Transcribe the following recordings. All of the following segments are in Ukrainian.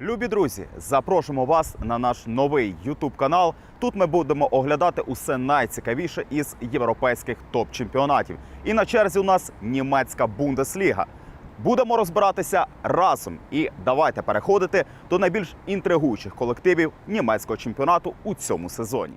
Любі друзі, запрошуємо вас на наш новий YouTube канал. Тут ми будемо оглядати усе найцікавіше із європейських топ-чемпіонатів. І на черзі у нас німецька Бундесліга. Будемо розбиратися разом. І давайте переходити до найбільш інтригуючих колективів німецького чемпіонату у цьому сезоні.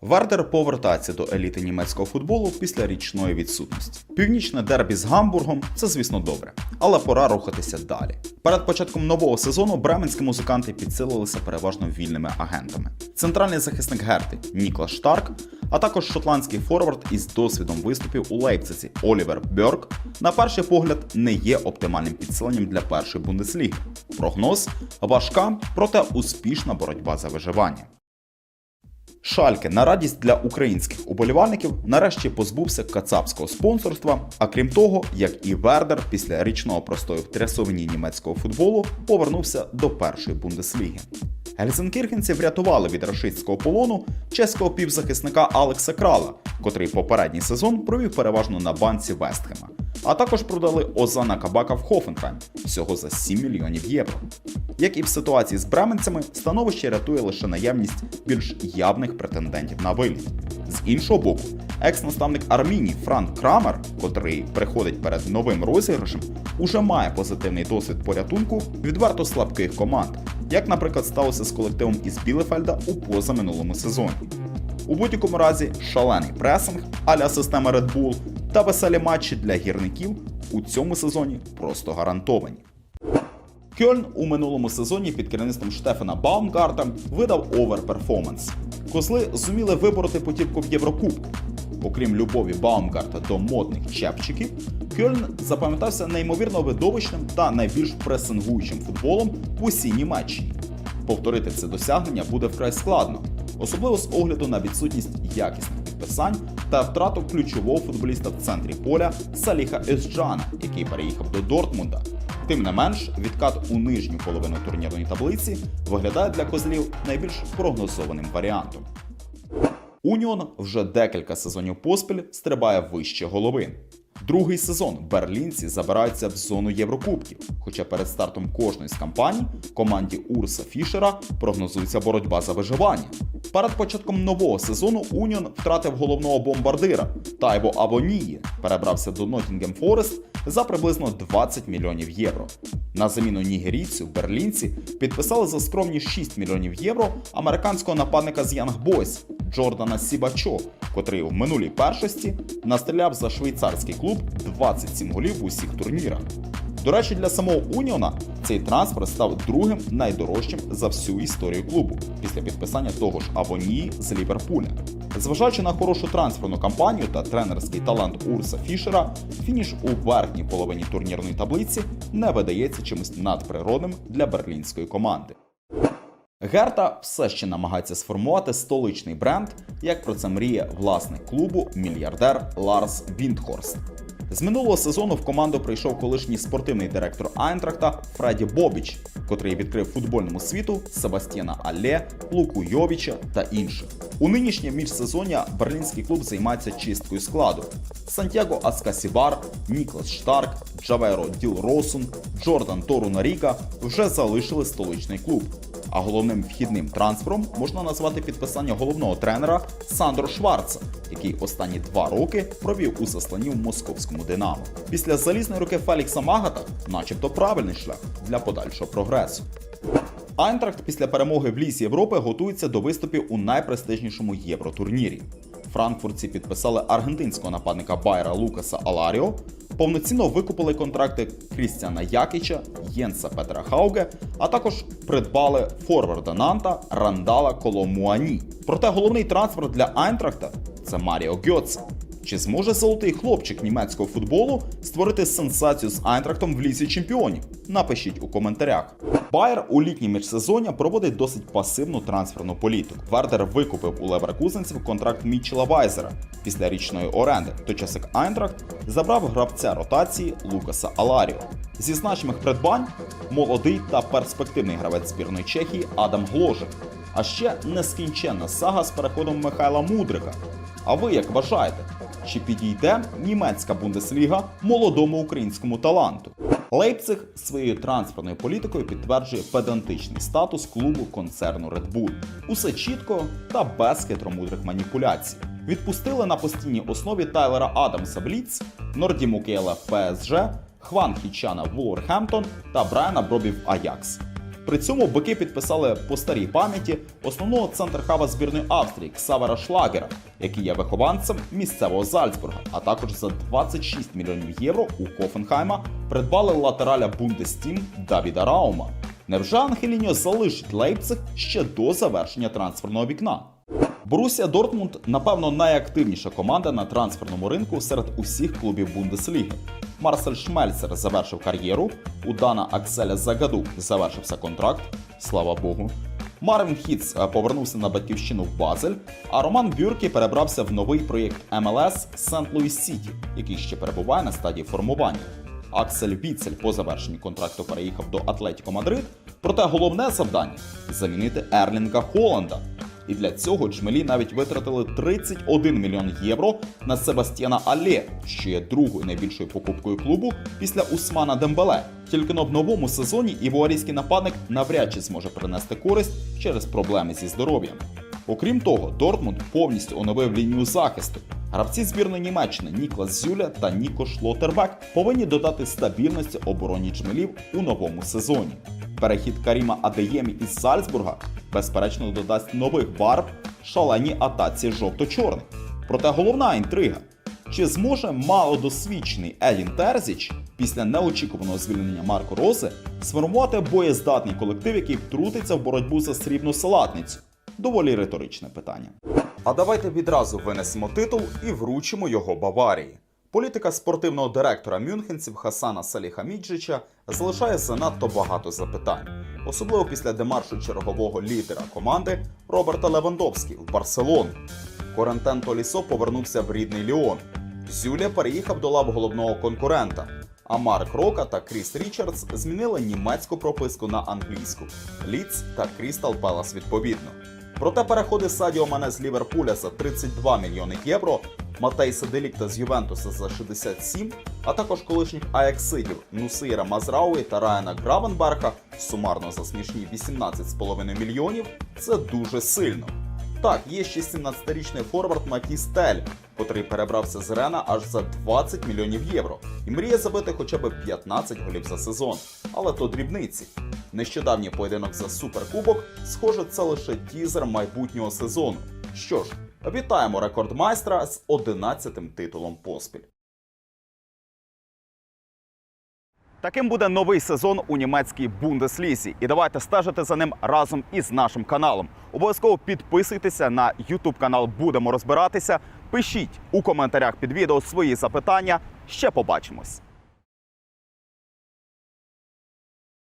Вердер повертається до еліти німецького футболу після річної відсутності. Північне дербі з Гамбургом це, звісно, добре, але пора рухатися далі. Перед початком нового сезону бременські музиканти підсилилися переважно вільними агентами. Центральний захисник Герти Ніклас Штарк, а також шотландський форвард із досвідом виступів у Лейпциці Олівер Бьорк, на перший погляд не є оптимальним підсиленням для першої бундесліги. Прогноз важка, проте успішна боротьба за виживання. Шальке на радість для українських уболівальників нарешті позбувся кацапського спонсорства. А крім того, як і Вердер після річного простою в трясовині німецького футболу повернувся до першої бундесліги. Гельсенкірхенці врятували від рашистського полону чеського півзахисника Алекса Крала, котрий попередній сезон провів переважно на банці Вестхема. А також продали Озана Кабака в Хофенхайм всього за 7 мільйонів євро. Як і в ситуації з бременцями, становище рятує лише наявність більш явних претендентів на виліт. З іншого боку, екс-наставник Армінії Франк Крамер, котрий приходить перед новим розіграшем, уже має позитивний досвід порятунку відверто слабких команд, як, наприклад, сталося з колективом із Білефельда у позаминулому сезоні. У будь-якому разі шалений пресинг аля система Red Bull та веселі матчі для гірників у цьому сезоні просто гарантовані. Кьольн у минулому сезоні під керівництвом Штефана Баумгарта видав оверперформанс. Козли зуміли вибороти путівку в Єврокубку. Окрім любові Баумгарта до модних чепчиків, Кьольн запам'ятався неймовірно видовищним та найбільш пресингуючим футболом в усій Німеччині. Повторити це досягнення буде вкрай складно, особливо з огляду на відсутність якісних підписань та втрату ключового футболіста в центрі поля Саліха Есджана, який переїхав до Дортмунда. Тим не менш, відкат у нижню половину турнірної таблиці виглядає для козлів найбільш прогнозованим варіантом. Уніон вже декілька сезонів поспіль стрибає вище голови. Другий сезон берлінці забираються в зону Єврокубків. Хоча перед стартом кожної з кампаній команді Урса Фішера прогнозується боротьба за виживання. Перед початком нового сезону Уніон втратив головного бомбардира Тайбо Абонії, перебрався до Ноттінгем Форест за приблизно 20 мільйонів євро. На заміну нігерійцю берлінці підписали за скромні 6 мільйонів євро американського нападника з Янг Бойс Джордана Сібачо, котрий в минулій першості настріляв за швейцарський клуб 27 голів в усіх турнірах. До речі, для самого Уніона цей трансфер став другим найдорожчим за всю історію клубу після підписання того ж Авонії з Ліверпуля. Зважаючи на хорошу трансферну кампанію та тренерський талант Урса Фішера, фініш у верхній половині турнірної таблиці не видається чимось надприродним для берлінської команди. Герта все ще намагається сформувати столичний бренд, як про це мріє власник клубу мільярдер Ларс Віндхорст. З минулого сезону в команду прийшов колишній спортивний директор Айнтрахта Фредді Бобіч, котрий відкрив футбольному світу Себастьяна Алле, Луку Йовіча та інших. У нинішнє міжсезоння берлінський клуб займається чисткою складу. Сантьяго Аскасібар, Ніклас Штарк, Джаверо Діл Росун, Джордан Тору Наріка вже залишили столичний клуб. А головним вхідним трансфером можна назвати підписання головного тренера Сандро Шварца, який останні два роки провів у засланні в московському Динамо. Після залізної руки Фелікса Магата, начебто правильний шлях для подальшого прогресу. Айнтракт після перемоги в Лісі Європи готується до виступів у найпрестижнішому євротурнірі. Франкфуртці підписали аргентинського нападника Байра Лукаса Аларіо, повноцінно викупили контракти Крістіана Якіча, Єнса Петра Хауге, а також придбали форварда Нанта Рандала Коломуані. Проте головний трансфер для Айнтрахта це Маріо Гьоце. Чи зможе золотий хлопчик німецького футболу створити сенсацію з Айнтрахтом в лісі чемпіонів? Напишіть у коментарях. Байер у літній міжсезоння проводить досить пасивну трансферну політику. Вердер викупив у леверкузенців контракт Мітчела Вайзера після річної оренди, точас як Айнтрахт забрав гравця ротації Лукаса Аларіо. Зі значимих придбань молодий та перспективний гравець збірної Чехії Адам Гложик. А ще нескінченна сага з переходом Михайла Мудрика. А ви як вважаєте, чи підійде німецька бундесліга молодому українському таланту? Лейпциг своєю трансферною політикою підтверджує педантичний статус клубу концерну Red Bull. Усе чітко та без хитромудрих маніпуляцій. Відпустили на постійній основі Тайлера Адамса в Ліц, Норді Мукела ПСЖ, Хван Хічана Вулверхемптон та Брайана Бробі в Аякс. При цьому бики підписали по старій пам'яті основного центрхава збірної Австрії Ксавера Шлагера, який є вихованцем місцевого Зальцбурга, а також за 26 мільйонів євро у Хофенхайма придбали латераля Бундестім Давіда Раума. Невже Ангеліньо залишить Лейпциг ще до завершення трансферного вікна? Борусія Дортмунд, напевно, найактивніша команда на трансферному ринку серед усіх клубів Бундесліги. Марсель Шмельцер завершив кар'єру. У Дана Акселя Загаду завершився контракт. Слава Богу. Марвін Хіц е, повернувся на батьківщину в Базель, а Роман Бюркі перебрався в новий проєкт МЛС Сент-Луїс Сіті, який ще перебуває на стадії формування. Аксель Віцель по завершенні контракту переїхав до Атлетіко Мадрид. Проте головне завдання замінити Ерлінга Холланда. І для цього джмелі навіть витратили 31 мільйон євро на Себастьяна Але, що є другою найбільшою покупкою клубу після Усмана Дембеле. Тільки но в новому сезоні івуарійський нападник навряд чи зможе принести користь через проблеми зі здоров'ям. Окрім того, Дортмунд повністю оновив лінію захисту. Гравці збірної Німеччини Ніклас Зюля та Ніко Шлотербек повинні додати стабільності обороні джмелів у новому сезоні. Перехід Каріма Адеємі із Зальцбурга безперечно додасть нових барв шаленій атаці жовто-чорних. Проте головна інтрига: чи зможе малодосвідчений Елін Терзіч після неочікуваного звільнення Марко Рози сформувати боєздатний колектив, який втрутиться в боротьбу за срібну салатницю? Доволі риторичне питання. А давайте відразу винесемо титул і вручимо його Баварії. Політика спортивного директора мюнхенців Хасана Саліхаміджича залишає занадто багато запитань, особливо після демаршу чергового лідера команди Роберта Левандовські в Барселону. Корентен Толісо повернувся в рідний Ліон. Зюля переїхав до лав головного конкурента. А Марк Рока та Кріс Річардс змінили німецьку прописку на англійську Ліц та Крістал Пелас відповідно. Проте переходи Садіо Мане з Ліверпуля за 32 мільйони євро, Матейса Делікта з Ювентуса за 67, а також колишніх аяксидів Нусира Мазрауї та Райана Гравенберга сумарно за смішні 18,5 мільйонів це дуже сильно. Так, є ще 17-річний форвард Матіс Тель, котрий перебрався з Рена аж за 20 мільйонів євро і мріє забити хоча б 15 голів за сезон. Але то дрібниці. Нещодавній поєдинок за суперкубок, схоже, це лише тізер майбутнього сезону. Що ж, вітаємо рекордмайстра з 11-тим титулом поспіль. Таким буде новий сезон у німецькій Бундеслізі. І давайте стежити за ним разом із нашим каналом. Обов'язково підписуйтеся на YouTube канал Будемо розбиратися. Пишіть у коментарях під відео свої запитання. Ще побачимось.